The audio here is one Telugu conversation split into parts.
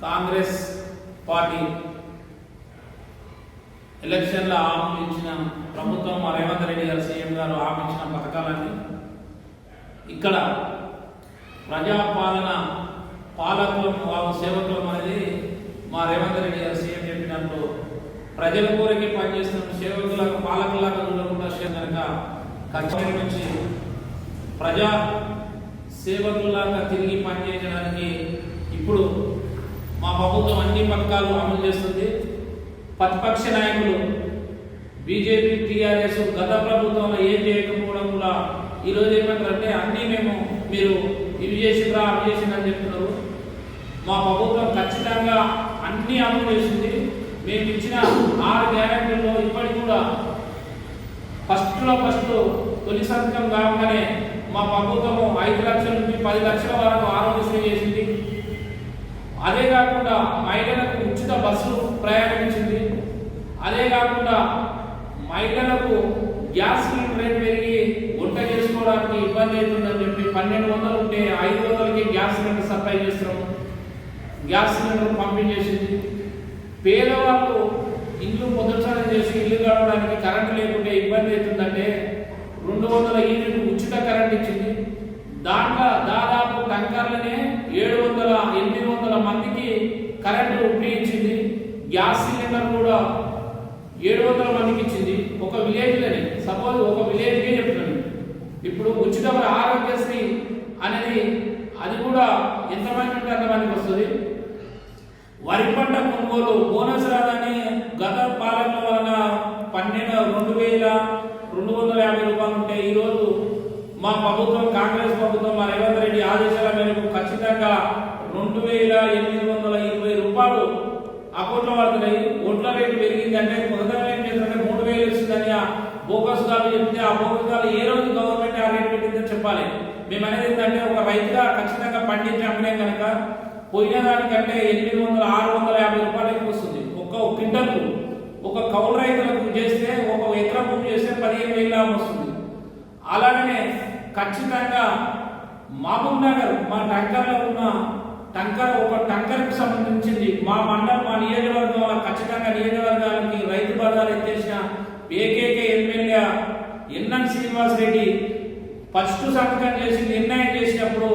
కాంగ్రెస్ పార్టీ ఎలక్షన్ల హామీ ఇచ్చిన ప్రభుత్వం మా రేవంత్ రెడ్డి గారు సీఎం గారు హామీ ఇచ్చిన పథకాలన్నీ ఇక్కడ ప్రజాపాలన పాలకులం వాళ్ళ సేవకులం అనేది మా రేవంత్ రెడ్డి గారు సీఎం చెప్పినప్పుడు ప్రజల కోరికే పనిచేస్తున్న సేవకులకు పాలకులకు ఉండకుండా కనుక ఖచ్చితంగా నుంచి ప్రజా సేవకులాగా తిరిగి పనిచేయడానికి ఇప్పుడు మా ప్రభుత్వం అన్ని పథకాలు అమలు చేస్తుంది. ప్రతిపక్ష నాయకులు బీజేపీ టీఆర్ఎస్ గత ప్రభుత్వంలో ఏం చేయకపోవడం కూడా ఈరోజు ఏమంటారంటే అన్నీ మేము మీరు ఇవి చేసిందా అవి చేసిందని చెప్తున్నారు. మా ప్రభుత్వం ఖచ్చితంగా అన్ని అమలు చేసింది. మేము ఇచ్చిన ఆరు గ్యారెంటీల్లో ఇప్పటికి కూడా ఫస్ట్లో ఫస్ట్ తొలి సంతకం కాగానే మా ప్రభుత్వము ఐదు లక్షల నుంచి పది లక్షల వరకు ఆరోగ్యశ్రీ చేసింది. అదే కాకుండా మహిళలకు ఉచిత బస్సు ప్రయాణించింది. అదే కాకుండా మహిళలకు గ్యాస్ సిలిండర్ రేట్ పెరిగి వంట చేసుకోవడానికి ఇబ్బంది అవుతుందని చెప్పి పన్నెండు వందలు ఉంటే ఐదు వందలకి గ్యాస్ సిలిండర్ సప్లై చేస్తున్నాము గ్యాస్ సిలిండర్ పంపిణీ చేసింది పేదవాళ్ళు ఇల్లు పునరుద్ధరణ చేసి ఇల్లు గడవడానికి కరెంటు లేకుంటే ఇబ్బంది అవుతుందంటే రెండు వందల యూనిట్ ఉచిత కరెంట్ ఇచ్చింది. దాంట్లో దాదాపు కరెంటు ఉపయోగించింది ఇచ్చింది గ్యాస్ సిలిండర్ కూడా ఏడు వందల మందికి ఇచ్చింది. ఒక విలేజ్లోనే సపోజ్ ఒక విలేజ్కే చెప్తున్నాను. ఇప్పుడు ఉచితమైన ఆరోగ్యశ్రీ అనేది అది కూడా ఎంతమంది ఉంటే అంతమందికి వస్తుంది? వరి పంట కొనుగోలు బోనస్ రాదని గత పాలన వలన పన్నెండు రెండు వేల రెండు వందల యాభై రూపాయలు ఉంటే ఈరోజు మా ప్రభుత్వం కాంగ్రెస్ ప్రభుత్వం మా రేవంత్ రెడ్డి ఆదేశాల మేరకు ఖచ్చితంగా రెండు వేల ఎనిమిది వందల ఇరవై రూపాయలు అకౌంట్లో పడుతున్నాయి. ఒంట్ల రేటు పెరిగిందంటే మొదట ఏం చేస్తుందంటే మూడు వేలు ఇస్తుందని ఆ బోకస్ గారు చెప్తే ఆ బోకస్ గారు ఏ రోజు గవర్నమెంట్ ఆ రేటు పెట్టిందని చెప్పాలి. మేము అనేది ఏంటంటే ఒక రైతుగా ఖచ్చితంగా పండించి అమ్మినాం కనుక పోయిన దానికంటే ఎనిమిది వందల ఆరు వందల యాభై రూపాయలకి వస్తుంది. ఒక్క క్వింటల్కు ఒక కౌలు రైతులకు చేస్తే ఒక ఎకరం భూమి చేస్తే పదిహేను వేల వస్తుంది. అలాగనే ఖచ్చితంగా మహబూబ్ నగర్ మా టంకర్లో ఉన్న టంకర్ ఒక టంకర్కి సంబంధించింది. మా మండలం మా నియోజకవర్గం వల్ల ఖచ్చితంగా నియోజకవర్గానికి రైతు బజార్ ఎత్తేసిన ఏకేక MLA N N Srinivas Reddy. First సంతకం చేసి నిర్ణయం చేసినప్పుడు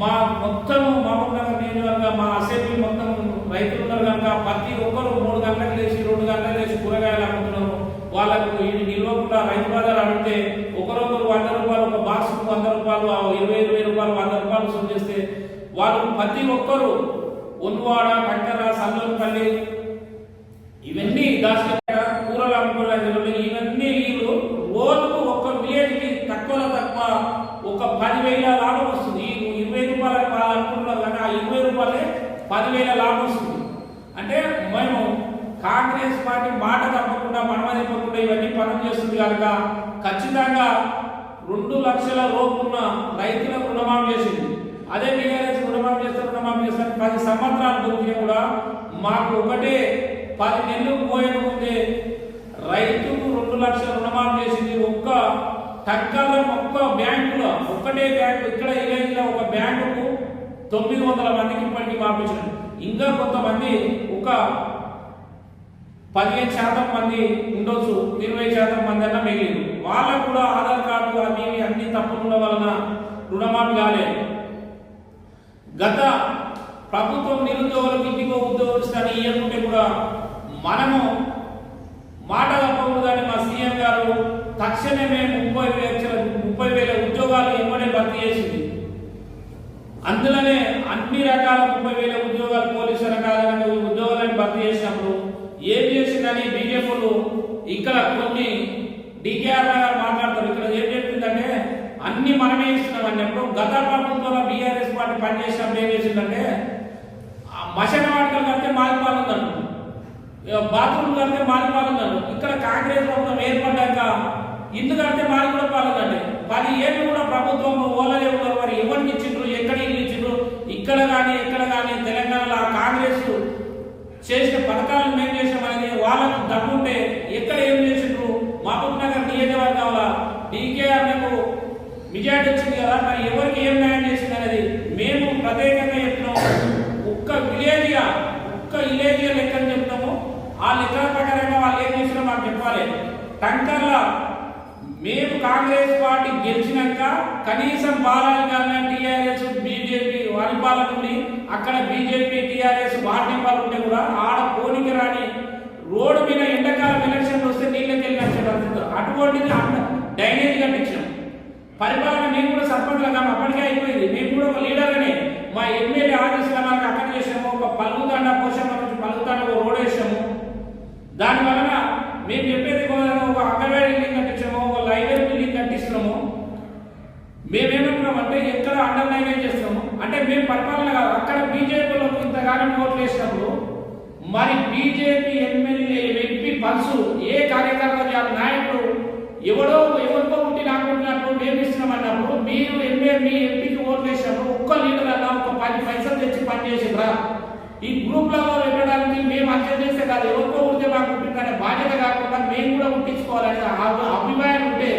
మా మొత్తం మహబూబ్నగర్ నియోజకవర్గం మా అసెంబ్లీ మొత్తం రైతులు ఉన్నారు కనుక ప్రతి ఒక్కరు మూడు గంటలకు లేచి రెండు గంటలకు లేచి కూరగాయలు అమ్ముతున్నారు. వాళ్ళకు ఇది నిల్వకుండా రైతు బజార్ అడిగితే ఒకరొకరు వంద రూపాయలు ఒక బాక్స్ వంద రూపాయలు ఇరవై ఇరవై రూపాయలు వంద రూపాయలు సూచిస్తే వాళ్ళు ప్రతి ఒక్కరు ఒన్వాడ కంకర సల్లూరుపల్లి ఇవన్నీ దాచిపెట్ట కూరలు అమ్ముకోవడానికి ఇవన్నీ వీళ్ళు రోజుకు ఒక్క విలేజ్కి తక్కువలో తక్కువ ఒక పదివేల లాభం వస్తుంది. ఈ ఇరవై రూపాయల వాళ్ళు అనుకుంటున్నారు కానీ ఆ ఇరవై రూపాయలే పదివేల లాభం వస్తుంది. అంటే మేము కాంగ్రెస్ పార్టీ మాట తప్పకుండా మనమ తప్పకుండా ఇవన్నీ పనులు చేస్తుంది కనుక ఖచ్చితంగా రెండు లక్షల లోపున్న రైతులకు రుణమాఫీ చేసింది. అదే బీఆర్ఎస్ రుణమాఫీ చేస్తే రుణమాఫీ చేస్తారు పది సంవత్సరాలు పూర్తిగా కూడా మాకు ఒకటే పది నెలలు పోయిన ముందే రైతుకు రెండు లక్షల రుణమాఫీ చేసింది ఒక్క టక్కల ఒక్క బ్యాంకులో ఒక్కటే బ్యాంకు ఇక్కడ ఇలా ఒక బ్యాంకుకు తొమ్మిది వందల మందికి ఇప్పటికీ మాపించారు ఇంకా కొంతమంది ఒక పదిహేను శాతం మంది ఉండొచ్చు ఇరవై శాతం మంది అన్న మిగిలింది. వాళ్ళకు కూడా ఆధార్ కార్డు అవి అన్ని తప్పుల వలన రుణమాఫీ కాలేదు. గత ప్రభుత్వం నిరుద్యోగులకు ఇంటికో ఉద్యోగిస్తాను ఇవ్వకుంటే కూడా మనము మాట కానీ మా సీఎం గారు తక్షణమే ముప్పై లక్షల ముప్పై వేల ఉద్యోగాలు ఇవ్వడే భర్తీ చేసింది. అందులోనే అన్ని రకాల ముప్పై వేల ఉద్యోగాలు పోలీసు రకాల ఉద్యోగాలను భర్తీ చేసినప్పుడు ఏం చేసిందని బీజేపీలు ఇక్కడ కొన్ని డికేఆర్ గారు మాట్లాడతారు. ఇక్కడ ఏం చెప్పిందంటే అన్ని మనమే ఇస్తున్నాం అన్నప్పుడు గత ప్రభుత్వంలో బీఆర్ఎస్ పార్టీ పనిచేసినప్పుడు ఏం చేసిందంటే ఆ మసన వాటికలు కడితే మాలిపాలు ఉందంటు బాత్రూమ్ కడితే మాలిపాలు ఉందంటు ఇక్కడ కాంగ్రెస్ ప్రభుత్వం ఏర్పడ్డాక ఇల్లు కడితే మాలి కూడా పాలదండి పది ఏళ్ళు కూడా ప్రభుత్వం ఓలలే ఉన్నారు మరి ఎవరికి ఇచ్చిండ్రు? ఎక్కడ ఇల్లు ఇచ్చిండ్రు? ఇక్కడ కానీ ఎక్కడ కానీ తెలంగాణలో కాంగ్రెస్ చేసిన పథకాలను మేము చేసామనేది వాళ్ళకు దమ్ముంటే ఎక్కడ ఏం చేసిండ్రు? మహబూబ్ నగర్ నియోజకవర్గంలో డీకేఆర్లకు మెజార్టీ వచ్చింది కదా మరి ఎవరికి ఏం న్యాయం చేసింది అనేది మేము ప్రత్యేకంగా చెప్తున్నాము ఒక్క విలేజియా ఒక్క విలేజియా లెక్కలు చెప్తున్నాము ఆ లెక్కల ప్రకారంగా వాళ్ళు ఏం చేసినా మాకు చెప్పాలి. టంకర్ల మేము కాంగ్రెస్ పార్టీ గెలిచినాక కనీసం బాలాజీ గారిని టీఆర్ఎస్ బీజేపీ వరిపాల నుండి అక్కడ బీజేపీ టీఆర్ఎస్ పార్టీ ఉంటే కూడా ఆడ పోనికి రాని రోడ్డు మీద ఎండాకాలం ఎలక్షన్లు వస్తే నీళ్ళకి వెళ్ళిన అటువంటిది డైనేజ్ కనిపించాం పరిపాలన మేము కూడా సర్పంచ్లుగా అప్పటికే అయిపోయింది. మేము కూడా ఒక లీడర్గానే మా ఎమ్మెల్యే ఆదేశాల మనకు అక్కడ చేసాము ఒక పలుగుతాండ పోషమ్మ నుంచి పలుగుతాండ ఒక రోడ్ వేసాము. దాని వలన మేము చెప్పేది కూడా ఒక అంగన్వాడీ బిల్డింగ్ కట్టించాము ఒక లైబ్రరీ బిల్డింగ్ కట్టిస్తున్నాము. మేమేమంటున్నామంటే ఎక్కడ అండర్లైన్ చేస్తున్నాము? అంటే మేము పరిపాలన కాదు అక్కడ బీజేపీలో ఇంతకాలం ఓట్లు వేసినప్పుడు మరి బీజేపీ ఎమ్మెల్యే ఎంపీ పల్సు ఏ కార్యకర్త నాయకుడు ఎవడో ఎవరికో పుట్టి నాకుంటున్నప్పుడు మేము ఇస్తున్నామన్నప్పుడు మీరు ఎమ్మెల్యే మీ ఎంపీకి ఓట్లు వేసినప్పుడు ఒక్క లీటర్ అన్న ఒక పది పైసలు తెచ్చి పనిచేసిండ్రా ఈ గ్రూప్లలో పెట్టడానికి మేము అర్థం చేస్తే కాదు ఎవరికో ఉంటే మాకు ఉంటుందనే బాధ్యత కాకుండా మేము కూడా పుట్టించుకోవాలనే అభిప్రాయం ఉంటే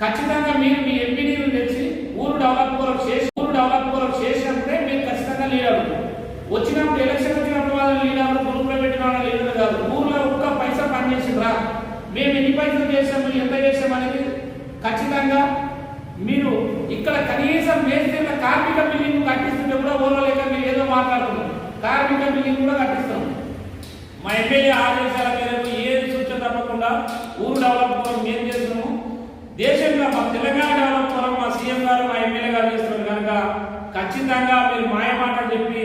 ఖచ్చితంగా మీరు మీ ఎంపీని తెచ్చి ఊరు డెవలప్ చేసి ఊరు డెవలప్ కొరకు చేసినప్పుడే మీరు ఖచ్చితంగా లీడర్ వచ్చినప్పుడు ఎలక్షన్ వచ్చినప్పుడు వాళ్ళు లీడర్ గ్రూప్లో పెట్టిన వాళ్ళ లీడర్ కాదు. ఊర్లో ఒక్క పైసా పనిచేసిండ్రా మేము ఎన్ని పైసలు చేసాము ఎంత చేసాము అనేది ఖచ్చితంగా మీరు ఇక్కడ కనీసం మేస్త్రీల కార్మిక బిల్డింగ్ కట్టిస్తుంటే కూడా ఓర్వలేక మీరు ఏదో మాట్లాడుతున్నారు. కార్మిక బిల్డింగ్ కూడా కట్టిస్తాం. మా ఎమ్మెల్యే ఆదేశాల మేరకు ఏది సూచన తప్పకుండా ఊరు డెవలప్ కోసం ఏం చేస్తున్నాము. దేశంలో మా తెలంగాణ డెవలప్ కోసం మా సీఎం గారు మా ఎమ్మెల్యే గారు చేస్తున్నారు. కనుక ఖచ్చితంగా మీరు మాయమాట చెప్పి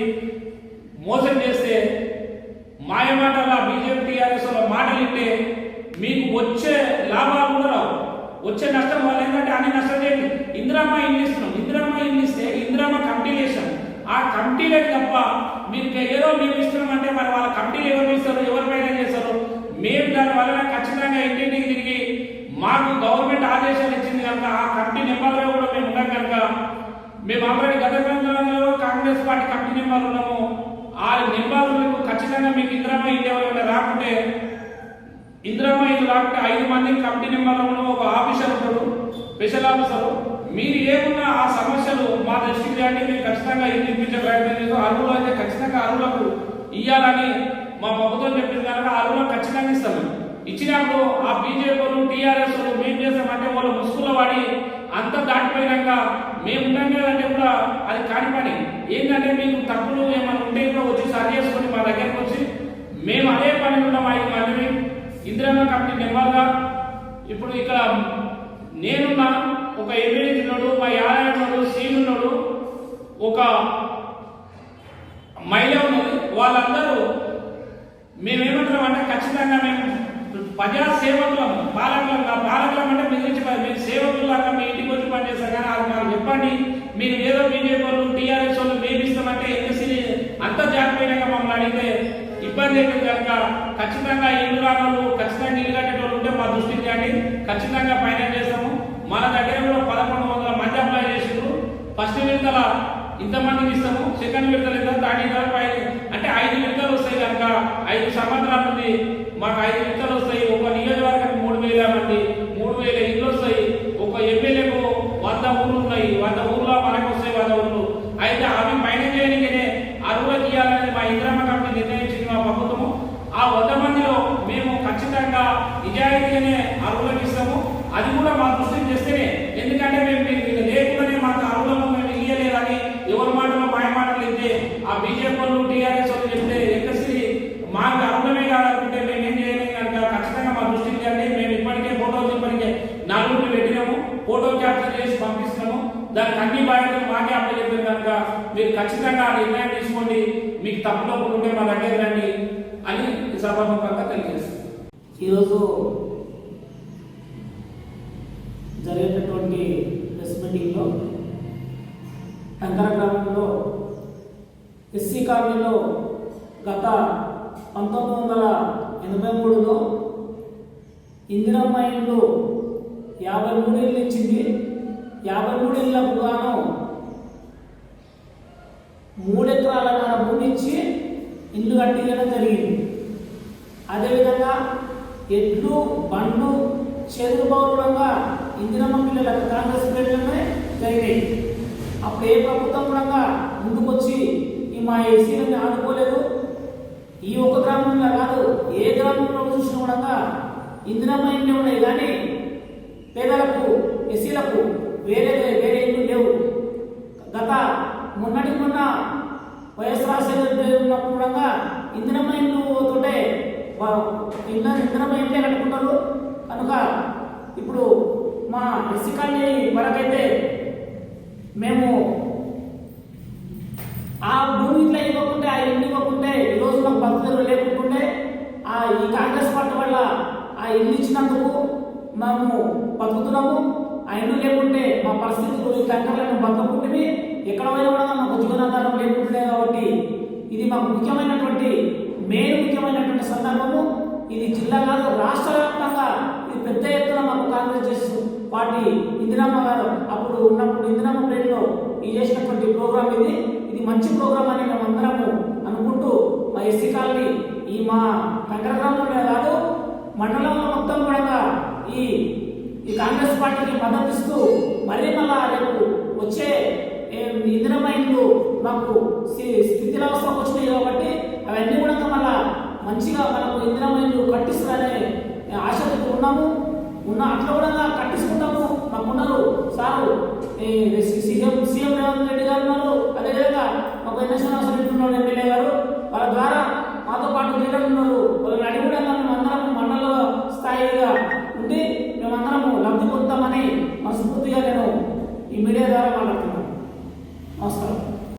మోసం చేస్తే మాయమాటలా బీజేపీ టీఆర్ఎస్ వాళ్ళ మాటలు మీకు వచ్చే లాభాలు కూడా రావు. వచ్చే నష్టం వల్ల ఏంటంటే అన్ని నష్టం చేయండి. ఇందిరామ్మ ఇల్లు ఇస్తున్నాం ఇందిరామ్మ ఇల్లు ఇస్తే ఇందిరామ్మ కమిటీలు వేసాం ఆ కమిటీలే తప్ప మీరు ఏదో మేము ఇస్తున్నామంటే మరి వాళ్ళ కమిటీలు ఎవరు ఇస్తారు ఎవరు పైన చేస్తారు? మేము దాని వలన ఖచ్చితంగా ఇంటింటికి తిరిగి మాకు గవర్నమెంట్ ఆదేశాలు ఇచ్చింది కనుక ఆ కమిటీ నెంబర్లో కూడా మేము ఉన్నాం కనుక మేము ఆల్రెడీ గత ప్రభుత్వంలో కాంగ్రెస్ పార్టీ కమిటీ నెంబర్లు ఉన్నాము. ఆ నెంబర్లకు ఖచ్చితంగా మీకు ఇందిరామ్మ ఇండియా ఎవరైనా రాకుంటే ఇందిరామ్మ ఇల్లు ఐదు మంది కమిటీ నెంబర్లలో ఒక ఆఫీసర్ ఉంటాడు స్పెషల్ ఆఫీసర్. మీరు ఏమున్నా ఆ సమస్యలు మా దృష్టికి అంటే మేము ఖచ్చితంగా ఇల్లు ఇప్పించే ప్రయత్నం చేస్తాం అయితే ఖచ్చితంగా అరువులకు ఇవ్వాలని మా ప్రభుత్వం చెప్పింది కనుక అరువులకు ఖచ్చితంగా ఇస్తాము ఇచ్చినప్పుడు ఆ బీజేపీలు టీఆర్ఎస్ మేము చేస్తామంటే వాళ్ళు ముసుగులో వాడి అంత దాటిపోయినాక మేము ఉన్నాం కదంటే కూడా అది కాని పని. ఏంటంటే మీకు తప్పులు ఏమన్నా ఉంటే కూడా వచ్చి సరి చేసుకొని మా దగ్గరకు వచ్చి మేము అదే పని ఉన్నాం ఐదు మందిని కాబట్టి నెమ్మదిగా ఇప్పుడు ఇక్కడ నేనున్నా ఒక ఎమ్మెల్యే ఉన్నాడు మా యాదవ్ ఉన్నాడు సీన్ ఒక మహిళ ఉన్నది వాళ్ళందరూ మేమేమంటున్నాం అంటే ఖచ్చితంగా మేము ప్రజా సేవకులం పాలకులం పాలకులం అంటే మీ గురించి మీరు సేవకులాగా మీ ఇంటికి వచ్చి పనిచేస్తారు కానీ అది నాకు చెప్పండి. మీరు ఏదో బీజేపీ వాళ్ళు టీఆర్ఎస్ వాళ్ళు మేము ఇస్తామంటే ఎన్ఎస్సీ అంత జారిపోయినాక మమ్మల్ని అడిగితే ఇబ్బంది అయితే కనుక ఖచ్చితంగా ఇల్లు రాళ్ళు ఖచ్చితంగా ఇల్లు కట్టేటోళ్ళు ఉంటే మా దృష్టికి రండి ఖచ్చితంగా ఫైనాన్స్ చేస్తాము? మన దగ్గర కూడా పదకొండు వందల మంది అప్లై చేసిండ్రు. ఫస్ట్ విడతల ఇంతమందికి ఇస్తాము. సెకండ్ విడతలు ఎంత? థర్డ్ విడతల పై అంటే ఐదు విడతలు వస్తాయి కనుక ఐదు సంవత్సరాల నుండి మాకు ఐదు విడతలు వస్తాయి. ఒక నియోజకవర్గానికి మూడు వేల మంది మూడు వేల ఇళ్ళు వస్తాయి ఒక ఎమ్మెల్యేకు వంద ఊర్లు ఉన్నాయి వంద ఊర్లో మనకు వస్తాయి వంద ఊర్లు అయితే అవి పైన చేయడానికనే అరువులకు ఇవ్వాలని మా ఇంద్రమ్మ కమిటీ నిర్ణయించింది మా ప్రభుత్వము ఆ వంద మందిలో మేము ఖచ్చితంగా నిజాయితీగానే అరువులకు ఇస్తాము అది కూడా మా దృష్టికి చేస్తేనే ఎందుకంటే మేము మీకు ఇది లేకుండానే మాకు అరువులను మేము ఇయ్యలేదని ఎవరి మాటలో మాయ మాటలు ఇస్తే ఆ బీజేపీ వాళ్ళు టీఆర్ఎస్ వాళ్ళు చెప్తే ఎక్కసి మాకు అరుణమే కాదనుకుంటే మేము ఏం చేయలేం కనుక ఖచ్చితంగా మా దృష్టికి రండి మేము ఇప్పటికే ఫోటోలు ఇప్పటికే నలుగురిని పెట్టినాము ఫోటో క్యాప్చర్ చేసి పంపిస్తున్నాము. దానికి అన్ని బాధ్యతలు మాకే అప్పచెప్పారు కనుక మీరు ఖచ్చితంగా ఆ నిర్ణయం తీసుకోండి. మీకు తప్పులో ఉంటే మా దగ్గర రండి అని సభాముఖంగా తెలియజేస్తుంది ఈరోజు జరిగేటటువంటి ప్రెస్ మీటింగ్లో టంకర గ్రామంలో ఎస్సీ కాలనీలో గత పంతొమ్మిది వందల ఎనభై మూడులో ఇందిరమ్మ ఇల్లు యాభై మూడు ఇళ్ళు ఇచ్చింది. యాభై మూడు ఇళ్ళకు గాను మూడు ఎకరాల భూమి ఇచ్చి ఇల్లు కట్టించడం జరిగింది. అదేవిధంగా ఎడ్లు బండ్లు చేతులు బౌలంగా ఇందిరమ్మ పిల్లలకు కాంగ్రెస్ పెట్టడమే జరిగాయి అప్పుడు ఏ ప్రభుత్వం కూడా ముందుకొచ్చి ఈ మా ఏసీలని ఆడుకోలేదు ఈ ఒక్క గ్రామంలో కాదు ఏ గ్రామంలో చూసినా కూడా ఇందిరమ్మ ఇంట్లో ఉన్నాయి కానీ పేదలకు ఎస్సీలకు వేరే వేరే ఇల్లు లేవు. గత మొన్నటి మొన్న వైఎస్ రాజశేఖర ఉన్నప్పుడు కూడా ఇందిరమ్మ ఇల్లు తోటే ఇల్లు ఇళ్ళ ఇంటే కట్టుకుంటారు. కనుక ఇప్పుడు మా ఎస్సీ కాలనీ వరకైతే మేము ఆ భూమి ఇట్లా ఇవ్వకుంటే ఆ ఇల్లు ఇవ్వకుంటే ఈ రోజు మాకు భక్తులు లేకుంటుంటే ఆ ఈ కాంగ్రెస్ పార్టీ వల్ల ఆ ఇల్లు ఇచ్చినందుకు మేము బతుకుతున్నాము. ఆయన లేకుంటే మా పరిస్థితి ఈ కంకర్లను బతుకుంటే ఎక్కడ పోయినా కూడా మాకు జీవనాధారం లేకుంటుండే కాబట్టి ఇది మాకు ముఖ్యమైనటువంటి మెయిన్ ముఖ్యమైనటువంటి సందర్భము. ఇది జిల్లా కాదు రాష్ట్ర వ్యాప్తంగా ఇది పెద్ద ఎత్తున మాకు కాంగ్రెస్ పార్టీ ఇందిరామ్మ గారు అప్పుడు ఉన్నప్పుడు ఇందిరామ్మ ప్లేట్లో ఈ చేసినటువంటి ప్రోగ్రామ్ ఇది. ఇది మంచి ప్రోగ్రామ్ అని మేము అందరము అనుకుంటూ మా ఎస్సీ కాలనీ ఈ మా కంకర గ్రామంలో కాదు మండలంలో మొత్తం కూడా ఈ ఈ కాంగ్రెస్ పార్టీకి మద్దతిస్తూ మరీ మళ్ళా రేపు వచ్చే ఏం మాకు స్థి- వచ్చినాయి కాబట్టి అవన్నీ కూడా మళ్ళా మంచిగా మనకు ఇందిరమ్మ కట్టిస్తారనే ఆశతో ఉన్నాము. ఉన్న అట్లా కూడా కట్టించుకుంటాము. మాకు ఉన్నారు sir CM CM Revanth Reddy garu ఉన్నారు. అదేవిధంగా మాకు ఎన్ఎస్ రెడ్డి ఉన్నాడు ఎమ్మెల్యే గారు. వాళ్ళ ద్వారా ఈ మీడియా ద్వారా మనం నమస్కారం.